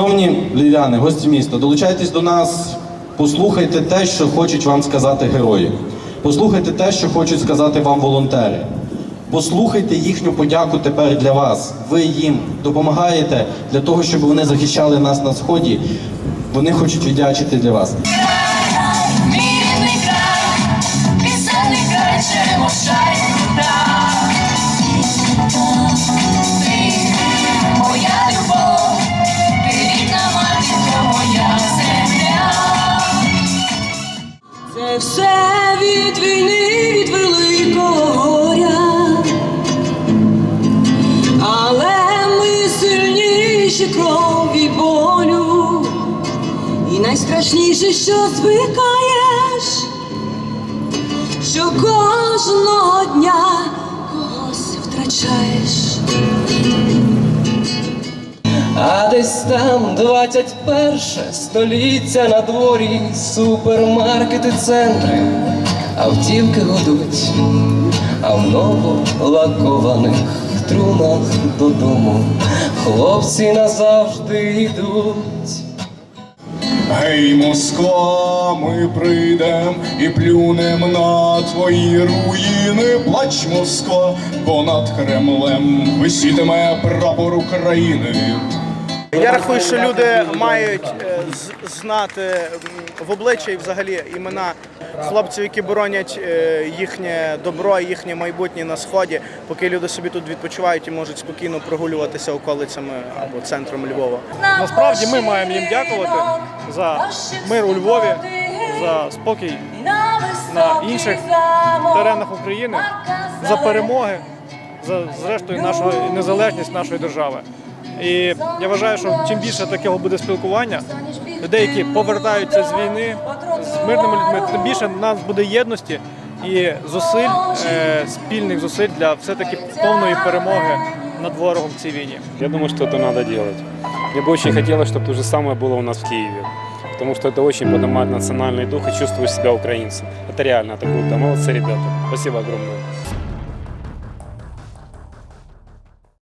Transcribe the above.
Шановні львів'яни, гості міста, долучайтесь до нас, послухайте те, що хочуть вам сказати герої. Послухайте те, що хочуть сказати вам волонтери. Послухайте їхню подяку тепер для вас. Ви їм допомагаєте для того, щоб вони захищали нас на сході. Вони хочуть віддячити для вас. Це все від війни, від великого горя. Але ми сильніші крові болю. І найстрашніше, що звикаєш, що кожного дня десь там 21 століття на дворі, супермаркети, центри, автівки гудуть, а в новолакованих трунах додому хлопці назавжди йдуть. Гей, Москва, ми прийдем і плюнем на твої руїни. Плач, Москва, бо над Кремлем висітиме прапор України. Я рахую, що люди мають е, знати в обличчя і взагалі імена хлопців, які боронять е, їхнє добро, і їхнє майбутнє на сході, поки люди собі тут відпочивають і можуть спокійно прогулюватися околицями або центром Львова. Насправді ми маємо їм дякувати за мир у Львові, за спокій на інших теренах України, за перемоги, за зрештою нашу незалежність нашої держави. І я вважаю, що чим більше такого буде спілкування, людей, які повертаються з війни з мирними людьми, тим більше в нас буде єдності і зусиль, е, спільних зусиль для все-таки повної перемоги над ворогом в цій війні. Я думаю, что это надо делать. Мне бы очень хотелось, чтобы то же самое было у нас в Киеве. Потому что это очень поднимает национальный дух и чувствуешь себя украинцем. Это реально это круто. Молодцы, ребята. Спасибо огромное.